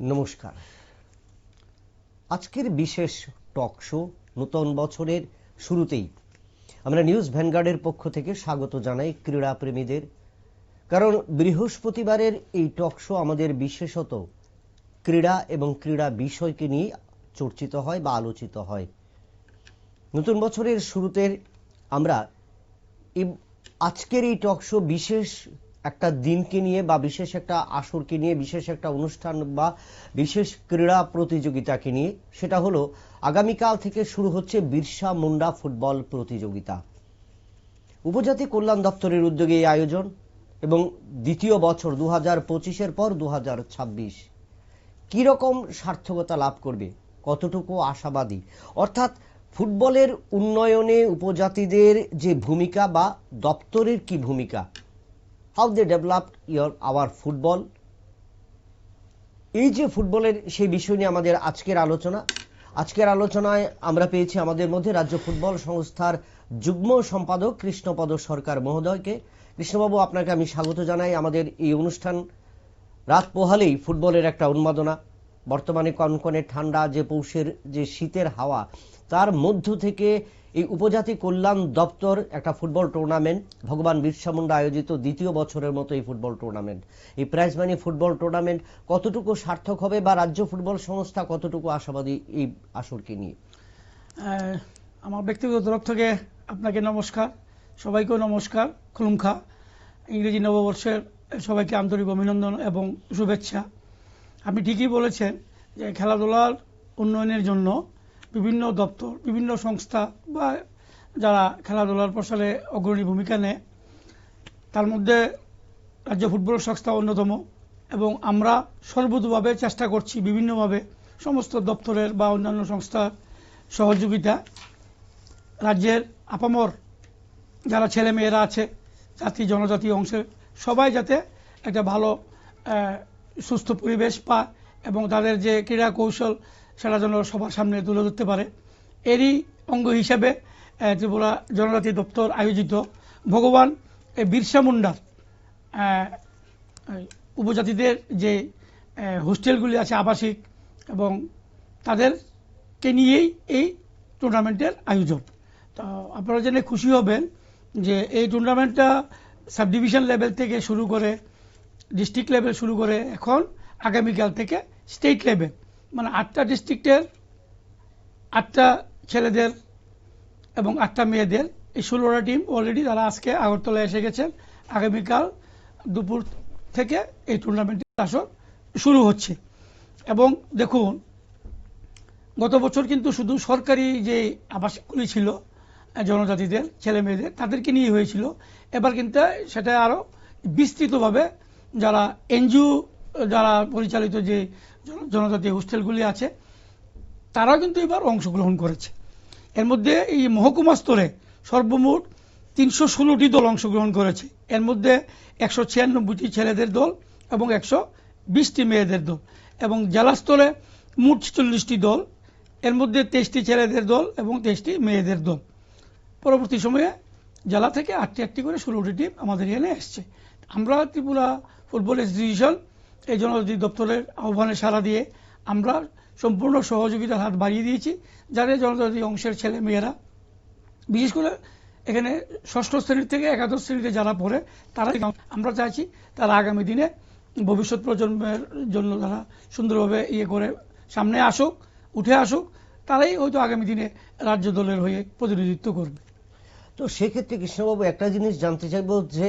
নমস্কার। আজকের বিশেষ টক শো নতুন বছরের শুরুতেই আমরা নিউজ ভ্যানগার্ডের পক্ষ থেকে স্বাগত জানাই ক্রীড়া প্রেমীদের কারণ বৃহস্পতিবারের এই টক শো আমাদের বিশেষত ক্রীড়া এবং ক্রীড়া বিষয়কে নিয়ে চর্চিত হয় বা আলোচিত হয়। নতুন বছরের শুরুতে আমরা আজকের এই টক শো বিশেষ একটা দিনকে নিয়ে বা বিশেষ একটা আসরকে নিয়ে, বিশেষ একটা অনুষ্ঠান বা বিশেষ ক্রীড়া প্রতিযোগিতাকে নিয়ে, সেটা হলো আগামীকাল থেকে শুরু হচ্ছে বিরসা মুন্ডা ফুটবল প্রতিযোগিতা। উপজাতি কল্যাণ দপ্তরের উদ্যোগে এই আয়োজন এবং দ্বিতীয় বছর দু হাজার পঁচিশের পর দু হাজার ছাব্বিশ। কীরকম সার্থকতা লাভ করবে? কতটুকু আশাবাদী? অর্থাৎ ফুটবলের উন্নয়নে উপজাতিদের যে ভূমিকা বা দপ্তরের কি ভূমিকা? How they develop your our football এই যে ফুটবলের সেই বিষয় নিয়ে আমাদের আজকের আলোচনা, আজকের আলোচনায় আমরা পেয়েছি আমাদের মধ্যে রাজ্য ফুটবল সংস্থার যুগ্ম সম্পাদক কৃষ্ণপদ সরকার মহোদয়কে। কৃষ্ণবাবু, আপনাকে আমি স্বাগত জানাই আমাদের এই অনুষ্ঠান রাত পোহালেই ফুটবলের একটা উন্মাদনা। বর্তমানে কনকনে ঠান্ডা, যে পৌষের, যে শীতের হাওয়া, তার মধ্য থেকে এই উপজাতি কল্যাণ দপ্তর একটা ফুটবল টুর্নামেন্ট। ভগবান বিরসা মুন্ডা আয়োজিত দ্বিতীয় বছরের মতো এই ফুটবল টুর্নামেন্ট। এই প্রাইজ মানি ফুটবল টুর্নামেন্ট কতটুকু সার্থক হবে বা রাজ্য ফুটবল সংস্থা কতটুকু আশাবাদী এই আসরকে নিয়ে? আমার ব্যক্তিগত তরফ থেকে আপনাকে নমস্কার, সবাইকেও নমস্কার, খুলুমখা, ইংরেজি নববর্ষের সবাইকে আন্তরিক অভিনন্দন এবং শুভেচ্ছা। আপনি ঠিকই বলেছেন যে খেলাধুলার উন্নয়নের জন্য বিভিন্ন দপ্তর, বিভিন্ন সংস্থা বা যারা খেলাধুলার প্রসারে অগ্রণী ভূমিকা নেয়, তার মধ্যে রাজ্য ফুটবল সংস্থা অন্যতম এবং আমরা সর্বতভাবে চেষ্টা করছি বিভিন্নভাবে সমস্ত দপ্তরের বা অন্যান্য সংস্থার সহযোগিতা। রাজ্যের আপামর যারা ছেলে মেয়েরা আছে, জাতি, জনজাতি অংশের সবাই যাতে একটা ভালো সুস্থ পরিবেশ পায় এবং তাদের যে ক্রীড়া কৌশল সেটা যেন সবার সামনে তুলে ধরতে পারে। এরই অঙ্গ হিসেবে ত্রিপুরা জনজাতি দপ্তর আয়োজিত ভগবান বিরসা মুন্ডার উপজাতিদের যে হোস্টেলগুলি আছে আবাসিক এবং তাদেরকে নিয়েই এই টুর্নামেন্টের আয়োজন। তো আপনারা জেনে খুশি হবেন যে এই টুর্নামেন্টটা সাব ডিভিশন লেভেল থেকে শুরু করে ডিস্ট্রিক্ট লেভেল শুরু করে এখন আগামীকাল থেকে স্টেট লেভেল। মানে আটটা ডিস্ট্রিক্টের আটটা ছেলেদের এবং আটটা মেয়েদের এই ষোলোটা টিম অলরেডি তারা আজকে আগরতলা এসে গেছেন। আগামীকাল দুপুর থেকে এই টুর্নামেন্টের আসর শুরু হচ্ছে। এবং দেখুন, গত বছর কিন্তু শুধু সরকারি যে আবাসগুলি ছিল জনজাতিদের ছেলে মেয়েদের তাদেরকে নিয়ে হয়েছিল। এবার কিন্তু সেটা আরও বিস্তৃতভাবে যারা এনজিও, যারা পরিচালিত যে জন- জনজাতি হোস্টেলগুলি আছে, তারাও কিন্তু এবার অংশগ্রহণ করেছে। এর মধ্যে এই মহকুমা স্তরে সর্বমোট তিনশো ষোলোটি দল অংশগ্রহণ করেছে। এর মধ্যে একশো ছিয়ানব্বইটি ছেলেদের দল এবং একশো বিশটি মেয়েদের দল এবং জেলা স্তরে মোট ছেচল্লিশটি দল। এর মধ্যে তেইশটি ছেলেদের দল এবং তেইশটি মেয়েদের দল। পরবর্তী সময়ে জেলা থেকে আটটি আটটি করে ষোলোটি টিম আমাদের এখানে এসছে। আমরা ত্রিপুরা ফুটবল অ্যাসোসিয়েশন, এই জনজাতি দপ্তরের আহ্বানে সাড়া দিয়ে আমরা সম্পূর্ণ সহযোগিতার হাত বাড়িয়ে দিয়েছি যারা জনজাতি অংশের ছেলে মেয়েরা, বিশেষ করে এখানে ষষ্ঠ শ্রেণির থেকে একাদশ শ্রেণীতে যারা পড়ে, তারা আমরা চাইছি তারা আগামী দিনে ভবিষ্যৎ প্রজন্মের জন্য তারা সুন্দরভাবে ইয়ে করে সামনে আসুক, উঠে আসুক, তারাই হয়তো আগামী দিনে রাজ্য দলের হয়ে প্রতিনিধিত্ব করবে। তো সেক্ষেত্রে কৃষ্ণবাবু, একটা জিনিস জানতে চাইব যে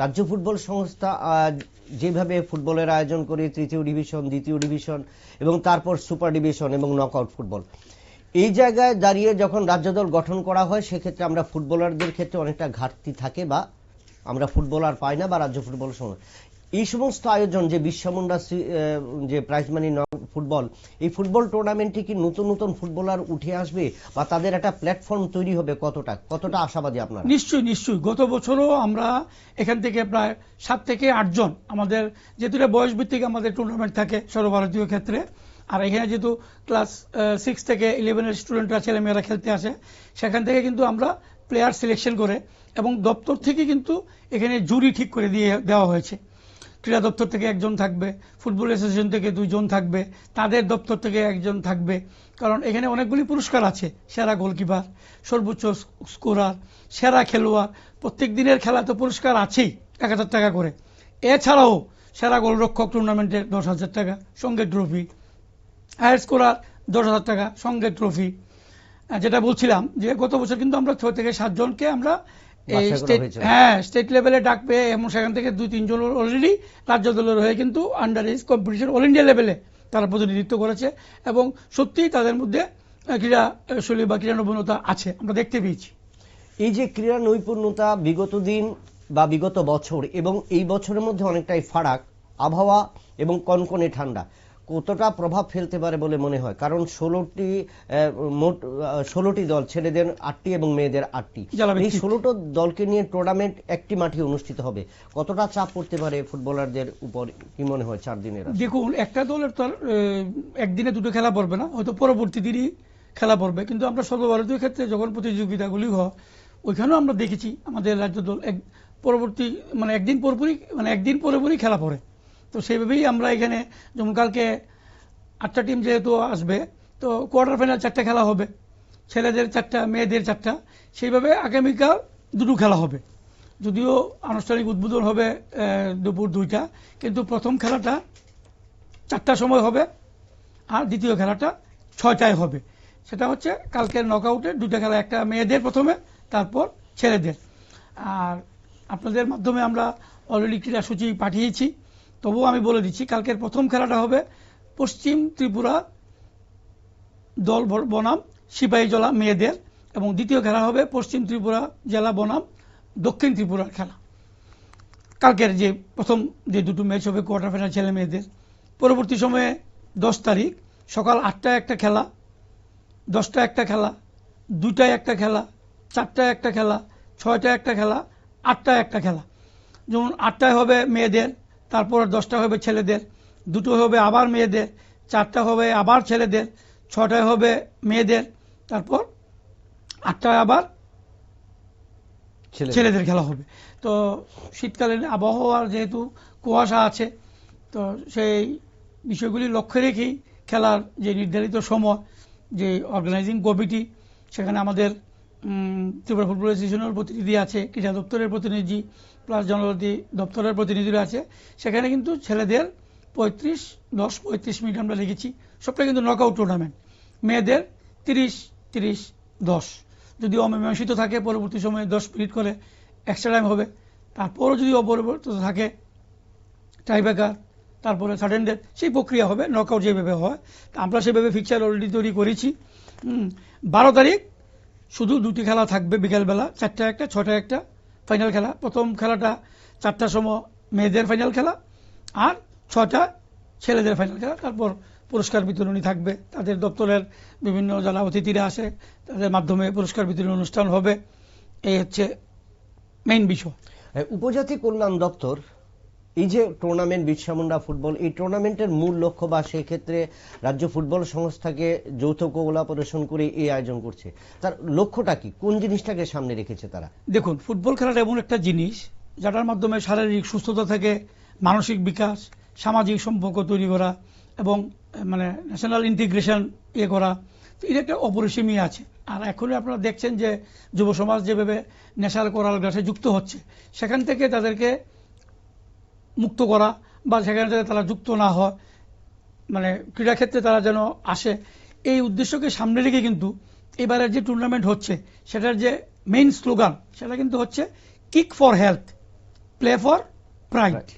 রাজ্য ফুটবল সংস্থা যেভাবে ফুটবলের আয়োজন করে তৃতীয় ডিভিশন, দ্বিতীয় ডিভিশন এবং তারপর সুপার ডিভিশন এবং নকআউট ফুটবল, এই জায়গায় দাঁড়িয়ে যখন রাজ্য দল গঠন করা হয়, সেক্ষেত্রে আমরা ফুটবলারদের ক্ষেত্রে অনেকটা ঘাটতি থাকে বা আমরা ফুটবলার পাই না বা রাজ্য ফুটবল সংস্থা এই সমস্ত আয়োজন যে বিশ্বমুন্ডা যে প্রাইজ মানি ফুটবল। এই ফুটবল টুর্নামেন্টে কি নতুন নতুন ফুটবলার উঠে আসবে বা তাদের একটা প্ল্যাটফর্ম তৈরি হবে কতটা? কতটা আশাবাদী আপনারা? নিশ্চয়ই নিশ্চয়ই। গত বছরও আমরা এখান থেকে প্রায় সাত থেকে আটজন আমাদের যেহেতু বয়স ভিত্তিক আমাদের টুর্নামেন্ট থাকে সর্বভারতীয় ক্ষেত্রে, আর এখানে যেহেতু ক্লাস সিক্স থেকে ইলেভেনের স্টুডেন্টরা ছেলেমেয়েরা খেলতে আসে, সেখান থেকে কিন্তু আমরা প্লেয়ার সিলেকশন করে এবং দপ্তর থেকে কিন্তু এখানে জুরি ঠিক করে দিয়ে দেওয়া হয়েছে। ক্রীড়া দপ্তর থেকে একজন থাকবে, ফুটবল অ্যাসোসিয়েশন থেকে দুইজন থাকবে, তাদের দপ্তর থেকে একজন থাকবে। কারণ এখানে অনেকগুলি পুরস্কার আছে, সেরা গোলকিপার, সর্বোচ্চ স্কোরার, সেরা খেলোয়াড় প্রত্যেক দিনের খেলা তো পুরস্কার আছেই, এক হাজার টাকা করে। এছাড়াও সেরা গোলরক্ষক টুর্নামেন্টের দশ হাজার টাকা, সঙ্গে ট্রফি হায়ার স্কোরার দশ হাজার টাকা, সঙ্গে ট্রফি যেটা বলছিলাম যে গত বছর কিন্তু আমরা ছয় থেকে সাতজনকে আমরা হ্যাঁ স্টেট লেভেলে ডাক পেয়ে এবং সেখান থেকে দুই তিনজন অলরেডি রাজ্য দলের হয়ে কিন্তু under age competition all India লেভেলে তারা প্রতিনিধিত্ব করেছে এবং সত্যিই তাদের মধ্যে ক্রীড়া শৈলী বা ক্রীড়া নৈপুণ্যতা আছে আমরা দেখতে পেয়েছি। এই যে ক্রীড়া নৈপুণ্যতা বিগত দিন বা বিগত বছর এবং এই বছরের মধ্যে অনেকটাই ফারাক আবহাওয়া এবং কনকনে ঠান্ডা। কতটা প্রভাব ফেলতে পারে বলে মনে হয়? কারণ ষোলোটি মোট ষোলোটি দল ছেলেদের আটটি এবং মেয়েদের আটটি। এই ষোলোটো দলকে নিয়ে টুর্নামেন্ট একটি মাঠে অনুষ্ঠিত হবে। কতটা চাপ পড়তে পারে ফুটবলারদের উপর? কি মনে হয় চার দিনের দেখুন একটা দলের তো একদিনে দুটো খেলা পড়বে না। হয়তো পরবর্তী দিনই খেলা পড়বে। কিন্তু আমরা সর্বভারতীয় ক্ষেত্রে যখন প্রতিযোগিতাগুলি হয় ওইখানেও আমরা দেখেছি আমাদের রাজ্য দল এক পরবর্তী মানে একদিন পরপরই মানে একদিন পরে পরই খেলা পড়ে। তো সেইভাবেই আমরা এখানে যেমন কালকে আটটা টিম যেহেতু আসবে, তো কোয়ার্টার ফাইনাল চারটা খেলা হবে। ছেলেদের চারটা, মেয়েদের চারটা। সেইভাবে আগামীকাল দুটো খেলা হবে। যদিও আনুষ্ঠানিক উদ্বোধন হবে দুপুর দুইটা, কিন্তু প্রথম খেলাটা চারটার সময় হবে আর দ্বিতীয় খেলাটা ছয়টায় হবে। সেটা হচ্ছে কালকের নকআউটে দুটো খেলা, একটা মেয়েদের প্রথমে, তারপর ছেলেদের। আর আপনাদের মাধ্যমে আমরা অলরেডি ক্রীড়াসূচি পাঠিয়েছি। তবুও আমি বলে দিচ্ছি, কালকের প্রথম খেলাটা হবে পশ্চিম ত্রিপুরা দল বনাম, সিপাহীজলা মেয়েদের এবং দ্বিতীয় খেলা হবে পশ্চিম ত্রিপুরা জেলা বনাম, দক্ষিণ ত্রিপুরার খেলা। কালকের যে প্রথম যে দুটো ম্যাচ হবে কোয়ার্টার ফাইনাল ছেলে মেয়েদের, পরবর্তী সময়ে দশ তারিখ, সকাল আটটায় একটা খেলা দশটা একটা খেলা দুটায় একটা খেলা, চারটায় একটা খেলা, ছয়টায় একটা খেলা, আটটায় একটা খেলা। যেমন আটটায় হবে মেয়েদের তারপর দশটা হবে ছেলেদের দুটো হবে আবার মেয়েদের চারটা হবে আবার ছেলেদের ছটায় হবে মেয়েদের তারপর আটটায় আবার ছেলেদের। খেলা হবে তো শীতকালীন আবহাওয়ার যেহেতু কুয়াশা আছে তো সেই বিষয়গুলি লক্ষ্য রেখেই খেলার যে নির্ধারিত সময় যে অর্গানাইজিং কমিটি সেখানে আমাদের ত্রিপুরা ফুটবল অ্যাসোসিয়েশনের প্রতিনিধি আছে, ক্রীড়া দপ্তরের প্রতিনিধি, প্লাস জনজাতি দপ্তরের প্রতিনিধিরা আছে। সেখানে কিন্তু ছেলেদের পঁয়ত্রিশ, দশ, পঁয়ত্রিশ মিনিট আমরা লিখেছি। সবটা কিন্তু নকআউট টুর্নামেন্ট মেয়েদের তিরিশ তিরিশ, দশ। যদি অমীমাংসিত থাকে, পরবর্তী সময়ে দশ মিনিট করে এক্সট্রা টাইম হবে। তারপরও যদি অপরিবর্তিত থাকে টাইব্রেকার তারপরে সাডেন ডেথ সেই প্রক্রিয়া হবে নকআউট যেভাবে হয়। তা আমরা সেভাবে ফিক্সার অলরেডি তৈরি করেছি। বারো তারিখ শুধু দুটি খেলা থাকবে বিকালবেলা, চারটা একটা, ছটা একটা ফাইনাল খেলা। প্রথম খেলাটা চারটার সময় মেয়েদের ফাইনাল খেলা আর ছটা ছেলেদের ফাইনাল খেলা। তারপর পুরস্কার বিতরণী থাকবে। তাদের দপ্তরের বিভিন্ন যারা অতিথিরা আসে, তাদের মাধ্যমে পুরস্কার বিতরণী অনুষ্ঠান হবে। এই হচ্ছে মেইন বিষয়। উপজাতি কল্যাণ দপ্তর এই যে টুর্নামেন্ট বিরসা ফুটবল এই টুর্নামেন্টের মূল লক্ষ্য বা সেই ক্ষেত্রে রাজ্য ফুটবল সংস্থাকে যৌথ কোলাপরেশন করে এই আয়োজন করছে। তার লক্ষ্যটা কি? কোন জিনিসটাকে সামনে রেখেছে তারা? দেখুন ফুটবল খেলাটা এমন একটা জিনিস, যাটার মাধ্যমে শারীরিক সুস্থতা থেকে মানসিক বিকাশ, সামাজিক সম্পর্ক তৈরি করা এবং মানে ন্যাশনাল ইন্টিগ্রেশন ইয়ে করা এটা একটা অপরিসীমী আছে। আর এখনই আপনারা দেখছেন যে যুব সমাজ যেভাবে নেশার করাল গ্রাসে যুক্ত হচ্ছে, সেখান থেকে তাদেরকে মুক্ত করা বা সেখানে থেকে তারা যুক্ত না হয় মানে ক্রীড়াক্ষেত্রে তারা যেন আসে এই উদ্দেশ্যকে সামনে রেখে কিন্তু এবারের যে টুর্নামেন্ট হচ্ছে সেটার যে মেইন স্লোগান সেটা কিন্তু হচ্ছে kick for health play for pride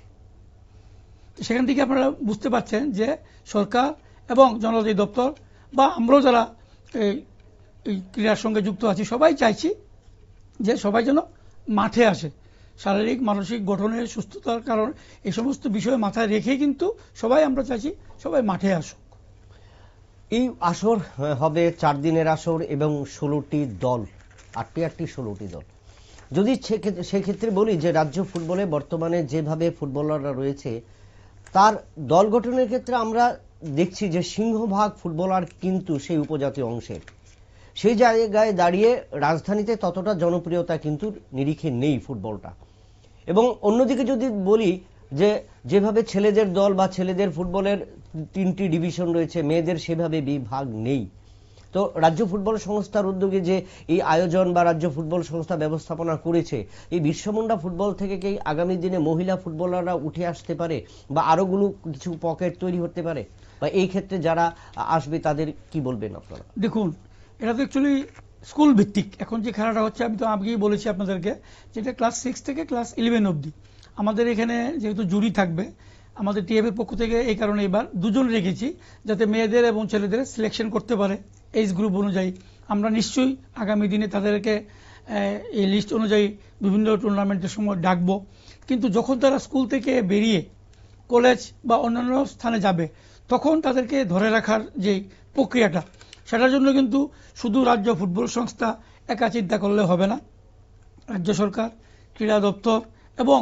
সেখান থেকে আপনারা বুঝতে পারছেন যে সরকার এবং জনজাতি দপ্তর বা আমরাও যারা এই ক্রীড়ার সঙ্গে যুক্ত আছি সবাই চাইছি যে সবাই যেন মাঠে আসে। শারীরিক, মানসিক গঠনের সুস্থতার কারণ এই সমস্ত বিষয় মাথায় রেখেই কিন্তু সবাই আমরা চাইছি সবাই মাঠে আসুক। এই আসর হবে চার দিনের আসর এবং ষোলোটি দল, আটটি আটটি ষোলোটি দল। যদি সেক্ষেত্রে বলি যে রাজ্য ফুটবলে বর্তমানে যেভাবে ফুটবলাররা রয়েছে, তার দল গঠনের ক্ষেত্রে আমরা দেখছি যে সিংহভাগ ফুটবলার কিন্তু সেই উপজাতি অংশের। সেই জায়গায় দাঁড়িয়ে রাজধানীতে ততটা জনপ্রিয়তা কিন্তু নিরিখে নেই ফুটবলটা। এবং অন্যদিকে যদি বলি যে যেভাবে ছেলেদের দল বা ছেলেদের ফুটবলের তিনটি ডিভিশন রয়েছে, মেয়েদের সেভাবে বিভাগ নেই। তো রাজ্য ফুটবল সংস্থার উদ্যোগে যে এই আয়োজন বা রাজ্য ফুটবল সংস্থা ব্যবস্থাপনা করেছে, এই বিশ্বমুন্ডা ফুটবল থেকে কি আগামী দিনে মহিলা ফুটবলাররা উঠে আসতে পারে বা আরোগুলো কিছু পকেট তৈরি হতে পারে? বা এই ক্ষেত্রে যারা আসবে তাদের কি বলবেন আপনারা? দেখুন, এটা তো অ্যাকচুয়ালি স্কুল ভিত্তিক এখন যে খেলাটা হচ্ছে, আমি তো আগেই বলেছি আপনাদেরকে যেটা ক্লাস সিক্স থেকে ক্লাস ইলেভেন অবধি। আমাদের এখানে যেহেতু জুরি থাকবে, আমাদের টিএফের পক্ষ থেকে এই কারণে এবার দুজন রেখেছি যাতে মেয়েদের এবং ছেলেদের সিলেকশন করতে পারে এইজ গ্রুপ অনুযায়ী। আমরা নিশ্চয়ই আগামী দিনে তাদেরকে এই লিস্ট অনুযায়ী বিভিন্ন টুর্নামেন্টের সময় ডাকবো। কিন্তু যখন তারা স্কুল থেকে বেরিয়ে কলেজ বা অন্যান্য স্থানে যাবে, তখন তাদেরকে ধরে রাখার যে প্রক্রিয়াটা সেটার জন্য কিন্তু শুধু রাজ্য ফুটবল সংস্থা একা চিন্তা করলে হবে না। রাজ্য সরকার, ক্রীড়া দপ্তর এবং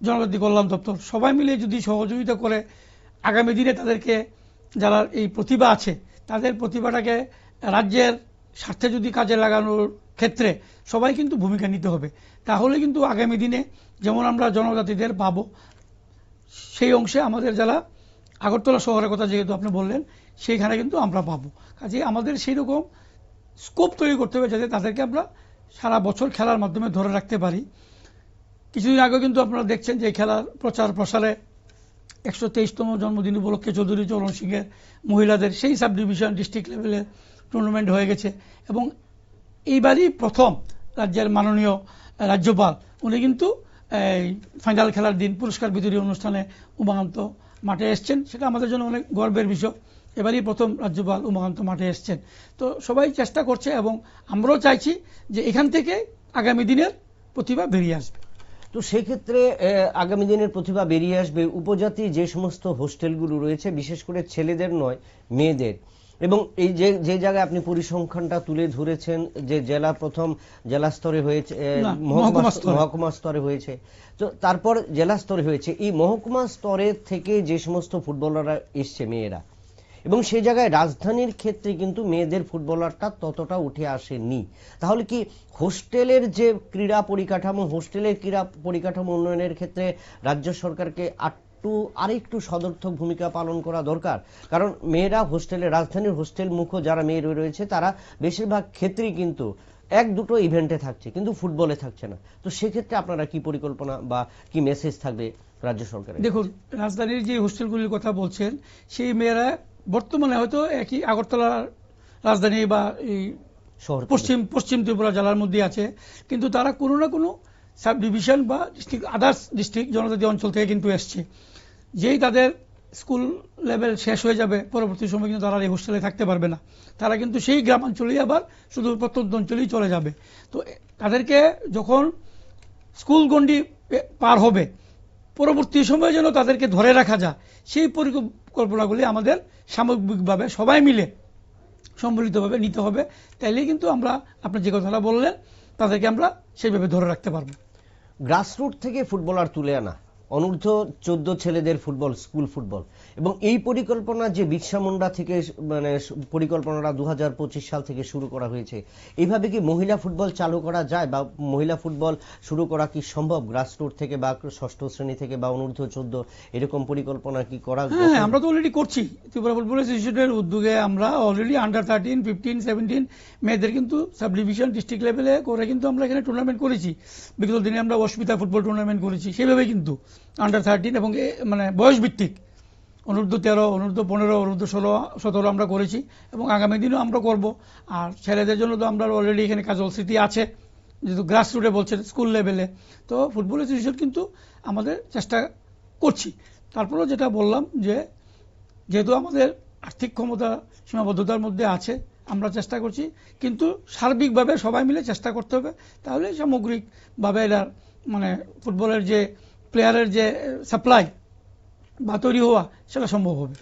জনজাতি কল্যাণ দপ্তর সবাই মিলে যদি সহযোগিতা করে আগামী দিনে তাদেরকে যারা এই প্রতিভা আছে, তাদের প্রতিভাটাকে রাজ্যের স্বার্থে যদি কাজে লাগানোর ক্ষেত্রে সবাই কিন্তু ভূমিকা নিতে হবে। তাহলে কিন্তু আগামী দিনে যেমন আমরা জনজাতিদের পাবো, সেই অংশে আমাদের যারা আগরতলা শহরের কথা যেহেতু আপনি বললেন সেইখানে কিন্তু আমরা পাবো। কাজে আমাদের সেই রকম স্কোপ তৈরি করতে হবে যাতে তাদেরকে আমরা সারা বছর খেলার মাধ্যমে ধরে রাখতে পারি। কিছুদিন আগে কিন্তু আপনারা দেখছেন যে খেলার প্রচার প্রসারে একশো তেইশতম জন্মদিন উপলক্ষে চৌধুরী চরণ সিংয়ের মহিলাদের সেই সাব ডিভিশন ডিস্ট্রিক্ট লেভেলের টুর্নামেন্ট হয়ে গেছে এবং এইবারই প্রথম রাজ্যের মাননীয় রাজ্যপাল, উনি কিন্তু এই ফাইনাল খেলার দিন পুরস্কার বিতরী অনুষ্ঠানে উমাকান্ত মাঠে এসছেন। সেটা আমাদের জন্য অনেক গর্বের বিষয়। এবারই প্রথম রাজ্যপাল উমাকান্ত মাঠে এসছেন। তো সবাই চেষ্টা করছে এবং আমরাও চাইছি যে এখান থেকে আগামী দিনের প্রতিভা বেরিয়ে আসবে। তো সেক্ষেত্রে আগামী দিনের প্রতিভা বেরিয়ে আসবে উপজাতি যে সমস্ত হোস্টেলগুলো রয়েছে বিশেষ করে ছেলেদের নয় মেয়েদের। এবং এই যে যে জায়গায় আপনি পরিসংখ্যানটা তুলে ধরেছেন যে জেলা প্রথম জেলা স্তরে হয়েছে মহকুমা স্তরে। মহকুমা স্তরে হয়েছে। তো তারপর জেলা স্তরে হয়েছে। এই মহকুমা স্তরে থেকে যে সমস্ত ফুটবলাররা এসছে মেয়েরা এবং সেই জায়গায় রাজধানীর ক্ষেত্রে কিন্তু মেয়েদের ফুটবলারটা ততটা উঠে আসেনি। তাহলে কি হোস্টেলের যে ক্রীড়া পরিকাঠামো, হোস্টেলের ক্রীড়া পরিকাঠামো উন্নয়নের ক্ষেত্রে রাজ্য সরকারকে আটটু, আরেকটু সদর্থক ভূমিকা পালন করা দরকার? কারণ মেয়েরা হোস্টেলে, রাজধানীর হোস্টেল মুখ যারা মেয়ে রয়েছে, তারা বেশিরভাগ ক্ষেত্রেই কিন্তু এক দুটো ইভেন্টে থাকছে, কিন্তু ফুটবলে থাকছে না। তো সেক্ষেত্রে আপনারা কি পরিকল্পনা বা কি মেসেজ থাকবে রাজ্য সরকারের দেখুন, রাজধানীর যে হোস্টেলগুলির কথা বলছেন, সেই মেয়েরা বর্তমানে হয়তো একই আগরতলা রাজধানী বা এই শহর পশ্চিম পশ্চিম ত্রিপুরা জেলার মধ্যে আছে। কিন্তু তারা কোনো না কোনো সাব ডিভিশন বা ডিস্ট্রিক্ট আদার্স ডিস্ট্রিক্ট জনজাতি অঞ্চল থেকে কিন্তু এসছে। যেই তাদের স্কুল লেভেল শেষ হয়ে যাবে পরবর্তী সময় কিন্তু তারা এই হোস্টেলে থাকতে পারবে না। তারা কিন্তু সেই গ্রামাঞ্চলেই আবার শুধু প্রত্যন্ত অঞ্চলেই চলে যাবে। তো তাদেরকে যখন স্কুল গণ্ডি পার হবে পরবর্তী সময়ে যেন তাদেরকে ধরে রাখা যায়, সেই পরিকল্পনাগুলি আমাদের সামগ্রিকভাবে সবাই মিলে সম্মিলিতভাবে নিতে হবে। তাইলে কিন্তু আমরা আপনি যে কথাটা বললেন, তাদেরকে আমরা সেইভাবে ধরে রাখতে পারব। গ্রাসরুট থেকে ফুটবলার তুলে আনা। অনূর্ধ্ব চোদ্দ ছেলেদের ফুটবল স্কুল ফুটবল। এবং এই পরিকল্পনা যে বিরসা মুন্ডা থেকে মানে পরিকল্পনাটা দু হাজার পঁচিশ সাল থেকে শুরু করা হয়েছে এইভাবে কি মহিলা ফুটবল চালু করা যায় বা মহিলা ফুটবল শুরু করা কি সম্ভব গ্রাসরুট থেকে বা ষষ্ঠ শ্রেণি থেকে বা অনূর্ধ্ব চোদ্দ এরকম পরিকল্পনা কি করা হ্যাঁ আমরা তো অলরেডি করছি। ত্রিপুরা ফুটবল অ্যাসোসিয়েশনের উদ্যোগে আমরা already under thirteen fifteen seventeen মেয়েদের কিন্তু সাব ডিভিশন ডিস্ট্রিক্ট লেভেলে করে কিন্তু আমরা এখানে টুর্নামেন্ট করেছি। বিগত দিনে আমরা অস্মিতা ফুটবল টুর্নামেন্ট করেছি সেভাবে কিন্তু। আন্ডার থার্টিন এবং মানে বয়স ভিত্তিক অনূর্ধ্ব তেরো, অনূর্ধ্ব পনেরো, অনূর্ধ্ব ষোলো, সতেরো আমরা করেছি এবং আগামী দিনও আমরা করব। আর ছেলেদের জন্য তো আমরা অলরেডি এখানে কাজল স্মৃতি আছে, যেহেতু গ্রাস রুটে বলছেন স্কুল লেভেলে তো ফুটবল অ্যাসোসিয়েশন কিন্তু আমাদের চেষ্টা করছি। তারপরেও যেটা বললাম যে, যেহেতু আমাদের আর্থিক ক্ষমতা সীমাবদ্ধতার মধ্যে আছে, আমরা চেষ্টা করছি। কিন্তু সার্বিকভাবে সবাই মিলে চেষ্টা করতে হবে। তাহলে সামগ্রিকভাবে এটার মানে ফুটবলের যে প্লেয়ারের যে সাপ্লাই বা তৈরি হওয়া, সেটা সম্ভব হবে।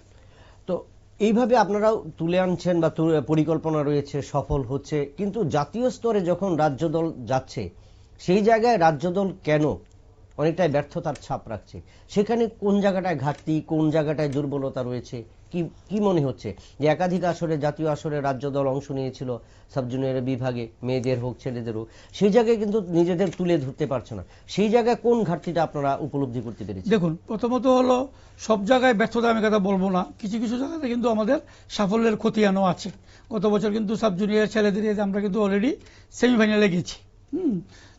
তো এইভাবে আপনারাও তুলে আনছেন বা পরিকল্পনা রয়েছে, সফল হচ্ছে, কিন্তু জাতীয় স্তরে যখন রাজ্য দল যাচ্ছে, সেই জায়গায় রাজ্য দল কেন অনেকটাই ব্যর্থতার ছাপ রাখছে। সেখানে কোন জায়গাটায় ঘাটতি, কোন জায়গাটায় দুর্বলতা রয়েছে? কি কি মনে হচ্ছে? যে একাধিক আসরে, জাতীয় আসরে রাজ্য দল অংশ নিয়েছিল সাব জুনিয়রের বিভাগে, মেয়েদের হোক, ছেলেদের হোক। সেই জায়গায় কিন্তু নিজেদের তুলে ধরতে পারছে না। সেই জায়গায় কোন ঘাটতিটা আপনারা উপলব্ধি করতে পেরেছেন? দেখুন, প্রথমত হলো সব জায়গায় ব্যর্থতা আমি কথা বলব না। কিছু কিছু জায়গাতে কিন্তু আমাদের সাফল্যের ক্ষতি খতিয়ানও আছে। গত বছর কিন্তু সাব জুনিয়র ছেলেদের আমরা কিন্তু অলরেডি সেমিফাইনালে গেছি। হুম,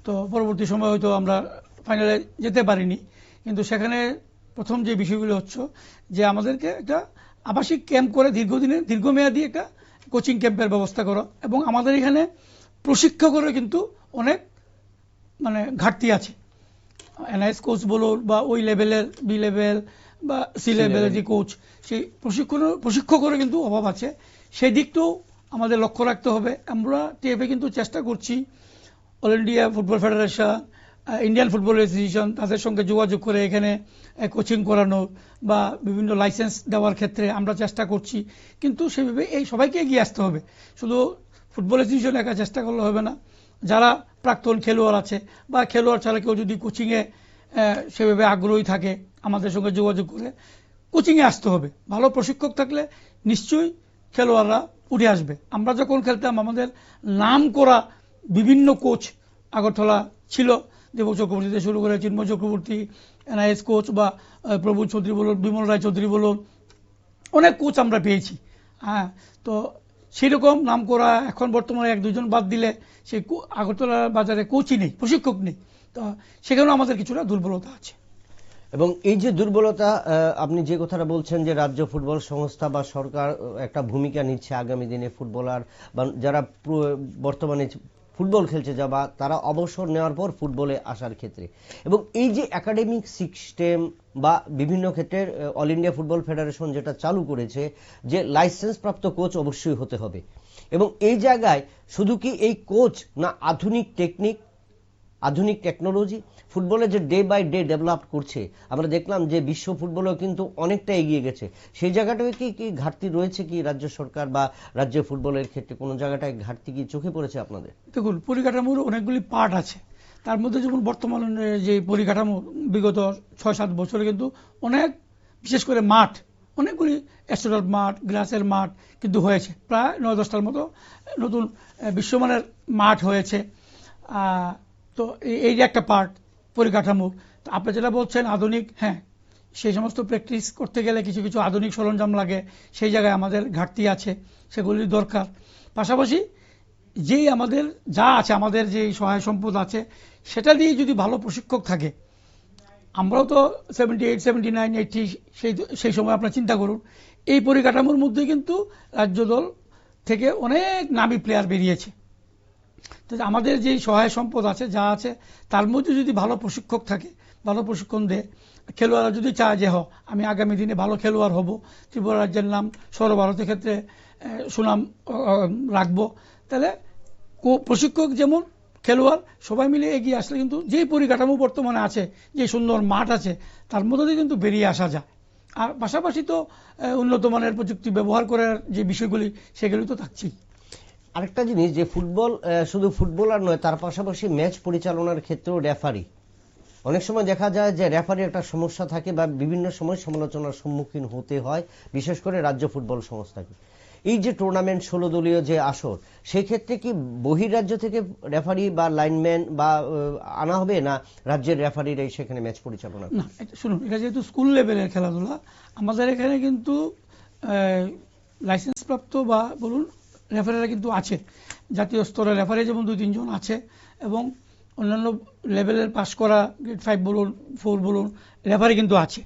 তো পরবর্তী সময় হয়তো আমরা ফাইনালে যেতে পারিনি। কিন্তু সেখানে প্রথম যে বিষয়গুলো হচ্ছে যে আমাদেরকে একটা আবাসিক ক্যাম্প করে দীর্ঘদিনের দীর্ঘমেয়াদী একটা কোচিং ক্যাম্পের ব্যবস্থা করা এবং আমাদের এখানে প্রশিক্ষকেরও কিন্তু অনেক মানে ঘাটতি আছে। এনআইএস কোচ বলুন বা ওই লেভেলের বি লেভেল বা সি লেভেলের যে কোচ সেই প্রশিক্ষণ প্রশিক্ষকেরও কিন্তু অভাব আছে। সেই দিকটাও আমাদের লক্ষ্য রাখতে হবে। আমরা টিএফএ কিন্তু চেষ্টা করছি। All India football federation Indian football association তাদের সঙ্গে যোগাযোগ করে এখানে কোচিং করানোর বা বিভিন্ন লাইসেন্স দেওয়ার ক্ষেত্রে আমরা চেষ্টা করছি। কিন্তু সেভাবে এই সবাইকে এগিয়ে আসতে হবে। শুধু ফুটবল অ্যাসোসিয়েশন একা চেষ্টা করলে হবে না। যারা প্রাক্তন খেলোয়াড় আছে বা খেলোয়াড় ছাড়া কেউ যদি কোচিংয়ে সেভাবে আগ্রহী থাকে, আমাদের সঙ্গে যোগাযোগ করে কোচিংয়ে আসতে হবে। ভালো প্রশিক্ষক থাকলে নিশ্চয়ই খেলোয়াড়রা উঠে আসবে। আমরা যখন খেলতাম, আমাদের নাম করা বিভিন্ন কোচ আগরতলা ছিল। দেবক চক্রবর্তী থেকে শুরু করে চিন্ময় চক্রবর্তী, এনআইএস কোচ বা প্রভু চৌধুরী বলুন, বিমল রায় চৌধুরী বলুন, অনেক কোচ আমরা পেয়েছি। হ্যাঁ তো সেরকম নাম করা এখন বর্তমানে এক দুজন বাদ দিলে সেই আগরতলা বাজারে কোচই নেই, প্রশিক্ষক নেই। তো সেখানেও আমাদের কিছুটা দুর্বলতা আছে। এবং এই যে দুর্বলতা আপনি যে কথাটা বলছেন যে রাজ্য ফুটবল সংস্থা বা সরকার একটা ভূমিকা নিচ্ছে আগামী দিনে ফুটবলার বা যারা বর্তমানে ফুটবল খেলছে যা বা তারা অবসর নেওয়ার পর ফুটবলে আসার ক্ষেত্রে। এবং এই যে একাডেমিক সিস্টেম বা বিভিন্ন ক্ষেত্রে অল ইন্ডিয়া ফুটবল ফেডারেশন যেটা চালু করেছে, যে লাইসেন্স প্রাপ্ত কোচ অবশ্যই হতে হবে। এবং এই জায়গায় শুধু কি এই কোচ না আধুনিক টেকনিক আধুনিক টেকনোলজি ফুটবলে যে ডে বাই ডে ডেভেলপ করছে, আমরা দেখলাম যে বিশ্ব ফুটবলেও কিন্তু অনেকটা এগিয়ে গেছে। সেই জায়গাটায় কি কি ঘাটতি রয়েছে কি রাজ্য সরকার বা রাজ্য ফুটবলের ক্ষেত্রে? কোনো জায়গাটায় ঘাটতি কি চোখে পড়েছে আপনাদের? দেখুন, পরিকাঠামোর অনেকগুলি পার্ট আছে। তার মধ্যে যেমন বর্তমানে যে পরিকাঠামো, বিগত ছয়, সাত বছরে কিন্তু অনেক, বিশেষ করে মাঠ, অনেকগুলি অ্যাস্ট্রোনাট মাঠ গ্লাসের মাঠ কিন্তু হয়েছে। প্রায় নয়, দশটার মতো নতুন বিশ্বমানের মাঠ হয়েছে। তো এই- এই যে একটা পার্ট পরিকাঠামো। আপনি যেটা বলছেন, আধুনিক হ্যাঁ সেই সমস্ত প্র্যাকটিস করতে গেলে কিছু কিছু আধুনিক সরঞ্জাম লাগে, সেই জায়গায় আমাদের ঘাটতি আছে, সেগুলির দরকার। পাশাপাশি যেই আমাদের যা আছে, আমাদের যে সহায় সম্পদ আছে, সেটা দিয়ে যদি ভালো প্রশিক্ষক থাকে, আমরাও তো seventy eight seventy nine eighty সেই সেই সময় আপনার চিন্তা করুন, এই পরিকাঠামোর মধ্যে কিন্তু রাজ্য দল থেকে অনেক নামি প্লেয়ার বেরিয়েছে। তো আমাদের যে সহায় সম্পদ আছে, যা আছে, তার মধ্যে যদি ভালো প্রশিক্ষক থাকে, ভালো প্রশিক্ষণ দেয় খেলোয়াড়রা যদি চায় যে হ, আমি আগামী দিনে ভালো খেলোয়াড় হব, ত্রিপুরা রাজ্যের নাম সর্বভারতের ক্ষেত্রে সুনাম রাখব, তাহলে প্রশিক্ষক যেমন খেলোয়াড়, সবাই মিলে এগিয়ে আসলে কিন্তু যেই পরিকাঠামো বর্তমানে আছে, যে সুন্দর মাঠ আছে, তার মধ্যে দিয়ে কিন্তু বেরিয়ে আসা যায়। আর পাশাপাশি তো উন্নত মানের প্রযুক্তি ব্যবহার করার যে বিষয়গুলি, সেগুলি তো থাকছেই। আরেকটা জিনিস, যে ফুটবল শুধু ফুটবলার নয়, তার পাশাপাশি ম্যাচ পরিচালনার ক্ষেত্রেও রেফারি অনেক সময় দেখা যায় যে রেফারি একটা সমস্যা থাকে বা বিভিন্ন সময় সমালোচনার সম্মুখীন হতে হয়, বিশেষ করে রাজ্য ফুটবল সংস্থাকে। এই যে টুর্নামেন্ট ষোলো দলীয় যে আসর সেই ক্ষেত্রে কি বহিরাজ্য থেকে রেফারি বা লাইনম্যান বা আনা হবে না রাজ্যের রেফারিরাই সেখানে ম্যাচ পরিচালনা না শুনুন, এটা যেহেতু স্কুল লেভেলের খেলাধুলা, আমাদের এখানে কিন্তু লাইসেন্স প্রাপ্ত বা, বলুন রেফারিরা কিন্তু আছে। জাতীয় স্তরের রেফারি যেমন দুই, তিনজন আছে এবং অন্যান্য লেভেলের পাশ করা গ্রেড ফাইভ বলুন ফোর বলুন রেফারি কিন্তু আছে।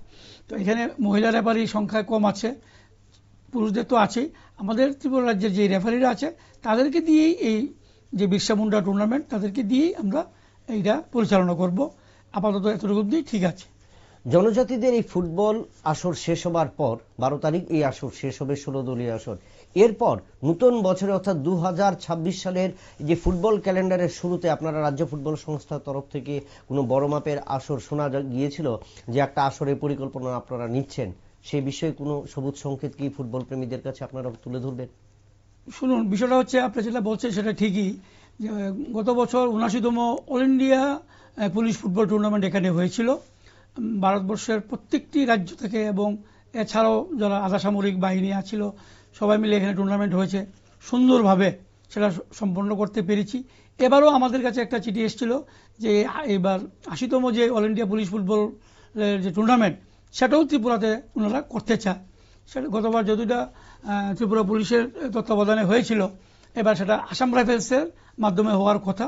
তো এখানে মহিলা রেফারি সংখ্যা কম আছে, পুরুষদের তো আছেই। আমাদের ত্রিপুরা রাজ্যের যে রেফারিরা আছে, তাদেরকে দিয়েই এই যে বিরসা মুন্ডা টুর্নামেন্ট তাদেরকে দিয়েই আমরা এইটা পরিচালনা করব। আপাতত এতটুকু অবধি, ঠিক আছে। জনজাতিদের এই ফুটবল আসর শেষ হবার পর, বারো তারিখ এই আসর শেষ হবে, ষোলো দলীয় আসর। এরপর নতুন বছরে, অর্থাৎ দু হাজার ছাব্বিশ সালের যে ফুটবল ক্যালেন্ডারের শুরুতে আপনারা রাজ্য ফুটবল সংস্থার তরফ থেকে কোনো বড় মাপের আসর শোনা গিয়েছিল যে একটা আসরের পরিকল্পনা আপনারা নিচ্ছেন? সেই বিষয়ে কোনো সবুজ সংকেত কি ফুটবল প্রেমীদের কাছে আপনারা তুলে ধরবেন? শুনুন, বিষয়টা হচ্ছে আপনি যেটা বলছেন সেটা ঠিকই। যে, গত বছর উনাশিতম all India police football tournament এখানে হয়েছিল। ভারতবর্ষের প্রত্যেকটি রাজ্য থেকে এবং এছাড়াও যারা আধা সামরিক বাহিনী আছিল সবাই মিলে এখানে টুর্নামেন্ট হয়েছে। সুন্দরভাবে সেটা সম্পন্ন করতে পেরেছি। এবারও আমাদের কাছে একটা চিঠি এসেছিল যে এবার আশিতম যে অল ইন্ডিয়া পুলিশ ফুটবলের যে টুর্নামেন্ট সেটাও ত্রিপুরাতে ওনারা করতে চায়। সেটা গতবার আহ, ত্রিপুরা পুলিশের তত্ত্বাবধানে হয়েছিল এবার সেটা আসাম রাইফেলসের মাধ্যমে হওয়ার কথা।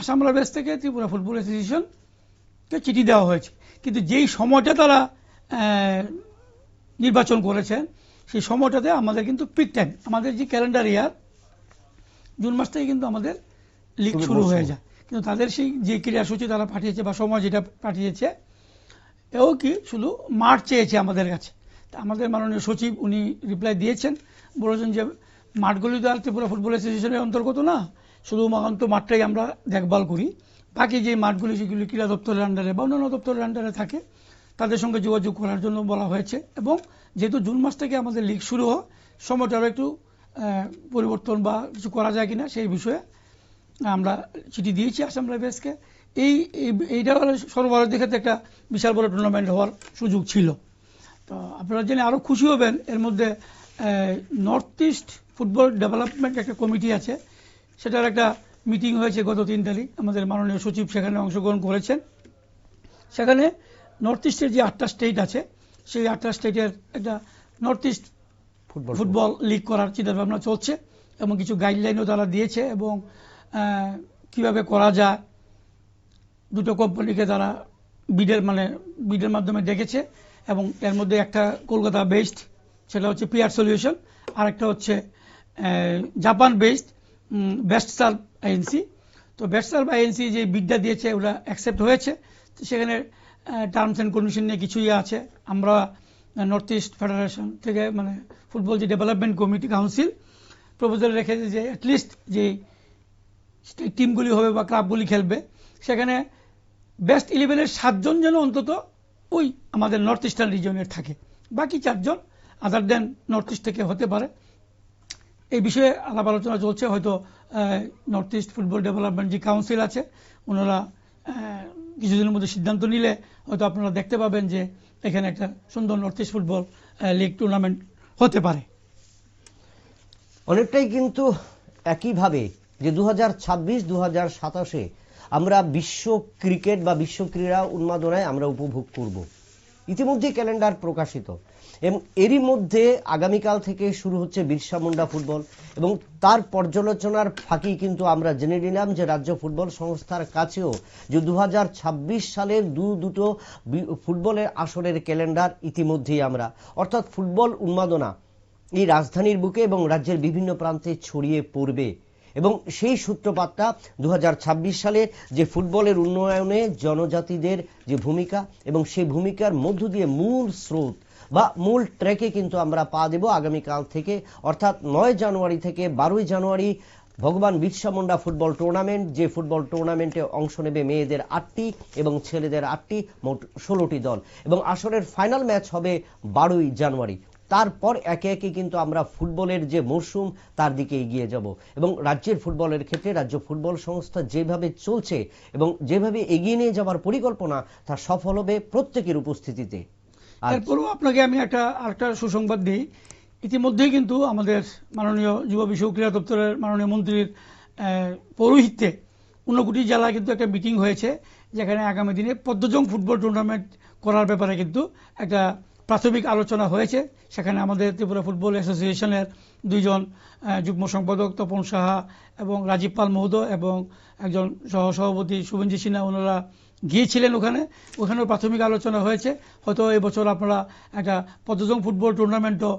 আসাম রাইফেলস থেকে ত্রিপুরা ফুটবল অ্যাসোসিয়েশনকে চিঠি দেওয়া হয়েছে। কিন্তু যেই সময়টা তারা নির্বাচন করেছেন সেই সময়টাতে আমাদের কিন্তু পিক টাইম আমাদের যে ক্যালেন্ডার ইয়ার জুন মাস থেকে কিন্তু আমাদের লিগ শুরু হয়ে যায়। কিন্তু তাদের সেই যে ক্রীড়াসূচি তারা পাঠিয়েছে বা সময় যেটা পাঠিয়েছে এও কি শুধু মাঠ চেয়েছে আমাদের কাছে। তা আমাদের মাননীয় সচিব উনি রিপ্লাই দিয়েছেন বলেছেন যে মাঠগুলি তো আর ত্রিপুরা ফুটবল অ্যাসোসিয়েশনের অন্তর্গত না শুধু মাকান্ত মাঠটাই আমরা দেখভাল করি। বাকি যে মাঠগুলি সেগুলি ক্রীড়া দপ্তরের আন্ডারে বা অন্যান্য দপ্তরের আন্ডারে থাকে তাদের সঙ্গে যোগাযোগ করার জন্য বলা হয়েছে এবং যেহেতু জুন মাস থেকে আমাদের লিগ শুরু হয় সময়টারও একটু পরিবর্তন বা কিছু করা যায় কিনা সেই বিষয়ে আমরা চিঠি দিয়েছি আসাম রাইফেলসকে। এই, এই- এইটা সর্বভারতীয় ক্ষেত্রে একটা বিশাল বড় টুর্নামেন্ট হওয়ার সুযোগ ছিল। তো আপনারা জেনে আরও খুশি হবেন, এর মধ্যে নর্থ ইস্ট ফুটবল ডেভেলপমেন্ট একটা কমিটি আছে। সেটার একটা মিটিং হয়েছে গত তিন তারিখ। আমাদের মাননীয় সচিব সেখানে অংশগ্রহণ করেছেন। সেখানে নর্থ ইস্টের যে আটটা স্টেট আছে সেই আটটা স্টেটের একটা north east football football league করার চিন্তাভাবনা চলছে এবং কিছু গাইডলাইনও তারা দিয়েছে এবং কীভাবে করা যায় দুটো কোম্পানিকে তারা বিডের মানে বিডের মাধ্যমে ডেকেছে এবং এর মধ্যে একটা কলকাতা বেসড সেটা হচ্ছে পিআর সলিউশন আর একটা হচ্ছে Japan based best serve agency তো বেস্ট সার্ভ এজেন্সি যে বিডটা দিয়েছে ওটা অ্যাকসেপ্ট হয়েছে। তো সেখানে টার্মস অ্যান্ড কন্ডিশন নিয়ে কিছুই আছে। আমরা নর্থ ইস্ট ফেডারেশন থেকে মানে ফুটবল যে ডেভেলপমেন্ট কমিটি কাউন্সিল প্রপোজাল রেখেছে যে অ্যাটলিস্ট যে টিমগুলি হবে বা ক্লাবগুলি খেলবে, সেখানে বেস্ট ইলেভেনের সাতজন যেন অন্তত ওই আমাদের নর্থ ইস্টার্ন রিজনের থাকে। বাকি চারজন আদার দেন নর্থ ইস্ট থেকে হতে পারে। এই বিষয়ে আলাপ আলোচনা চলছে। হয়তো নর্থ ইস্ট ফুটবল ডেভেলপমেন্ট যে কাউন্সিল আছে, ওনারা কিছুদিনের মধ্যে সিদ্ধান্ত নিলে হয়তো আপনারা দেখতে পাবেন যে এখানে একটা সুন্দর north east football league tournament হতে পারে। অনেকটাই কিন্তু একইভাবে যে দু হাজার ছাব্বিশ দু হাজার সাতাশে আমরা বিশ্ব ক্রিকেট বা বিশ্ব ক্রীড়া উন্মাদনায় আমরা উপভোগ করব। ইতিমধ্যে ক্যালেন্ডার প্রকাশিত। এবং এরই মধ্যে আগামীকাল থেকে শুরু হচ্ছে বিরসা মুন্ডা ফুটবল এবং তার পর্যালোচনার ফাঁকি কিন্তু আমরা জেনে নিলাম যে রাজ্য ফুটবল সংস্থার কাছেও যে দু হাজার ছাব্বিশ সালের দু দুটো ফুটবলের আসরের ক্যালেন্ডার ইতিমধ্যেই আমরা। অর্থাৎ ফুটবল উন্মাদনা এই রাজধানীর বুকে এবং রাজ্যের বিভিন্ন প্রান্তে ছড়িয়ে পড়বে। এবং সেই সূত্রপাতটা দু হাজার ছাব্বিশ সালে যে ফুটবলের উন্নয়নে জনজাতিদের যে ভূমিকা এবং সেই ভূমিকার মধ্য দিয়ে মূল স্রোত বা মূল ট্র্যাকে কিন্তু আমরা পা দেব আগামীকাল থেকে, অর্থাৎ নয় জানুয়ারি থেকে বারোই জানুয়ারি ভগবান বিরসা মুন্ডা ফুটবল টুর্নামেন্ট, যে ফুটবল টুর্নামেন্টে অংশ নেবে মেয়েদের আটটি এবং ছেলেদের আটটি, মোট ষোলোটি দল। এবং আসরের ফাইনাল ম্যাচ হবে বারোই জানুয়ারি। তারপর একে একে কিন্তু আমরা ফুটবলের যে মরশুম তার দিকে এগিয়ে যাব। এবং রাজ্যের ফুটবলের ক্ষেত্রে রাজ্য ফুটবল সংস্থা যেভাবে চলছে এবং যেভাবে এগিয়ে নিয়ে যাওয়ার পরিকল্পনা, তা সফল হবে প্রত্যেকের উপস্থিতিতে। আর এরপরও আপনাকে আমি একটা, আরেকটা সুসংবাদ দিই। ইতিমধ্যেই কিন্তু আমাদের মাননীয় যুব বিষয় ক্রীড়া দপ্তরের মাননীয় মন্ত্রীর পৌরোহিত্যে ঊনকোটি জেলায় কিন্তু একটা মিটিং হয়েছে, যেখানে আগামী দিনে পদ্মজং ফুটবল টুর্নামেন্ট করার ব্যাপারে কিন্তু একটা প্রাথমিক আলোচনা হয়েছে। সেখানে আমাদের ত্রিপুরা ফুটবল অ্যাসোসিয়েশনের দুইজন যুগ্ম সম্পাদক তপন সাহা এবং রাজীব পাল মহোদয় এবং একজন সহ সভাপতি শুভেঞ্জি সিনহা, ওনারা গিয়েছিলেন ওখানে। ওখানেও প্রাথমিক আলোচনা হয়েছে। হয়তো এবছর আপনারা একটা পদ্মজং ফুটবল টুর্নামেন্টও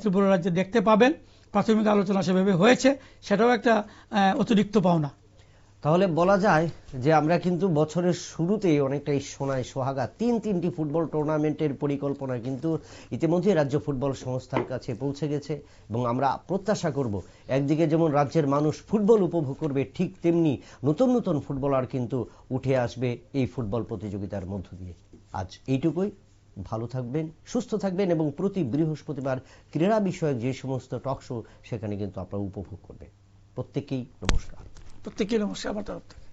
ত্রিপুরা রাজ্যে দেখতে পাবেন। প্রাথমিক আলোচনা সেভাবে হয়েছে। সেটাও একটা অতিরিক্ত পাওনা। তাহলে বলা যায় যে আমরা কিন্তু বছরের শুরুতেই অনেকটাই সোনায় সোহাগা, তিন তিনটি ফুটবল টুর্নামেন্টের পরিকল্পনা কিন্তু ইতিমধ্যে রাজ্য ফুটবল সংস্থার কাছে পৌঁছে গেছে এবং আমরা প্রত্যাশা করব একদিকে যেমন রাজ্যের মানুষ ফুটবল উপভোগ করবে ঠিক তেমনি নতুন নতুন ফুটবলার কিন্তু উঠে আসবে এই ফুটবল প্রতিযোগিতার মধ্য দিয়ে। আজ এইটুকুই। ভালো থাকবেন, সুস্থ থাকবেন এবং প্রতি বৃহস্পতিবার ক্রীড়া বিষয়ক যে সমস্ত টক শো সেখানে কিন্তু আপনারা উপভোগ করবেন। প্রত্যেককেই নমস্কার। প্রত্যেককে নমস্কার আমার তরফ থেকে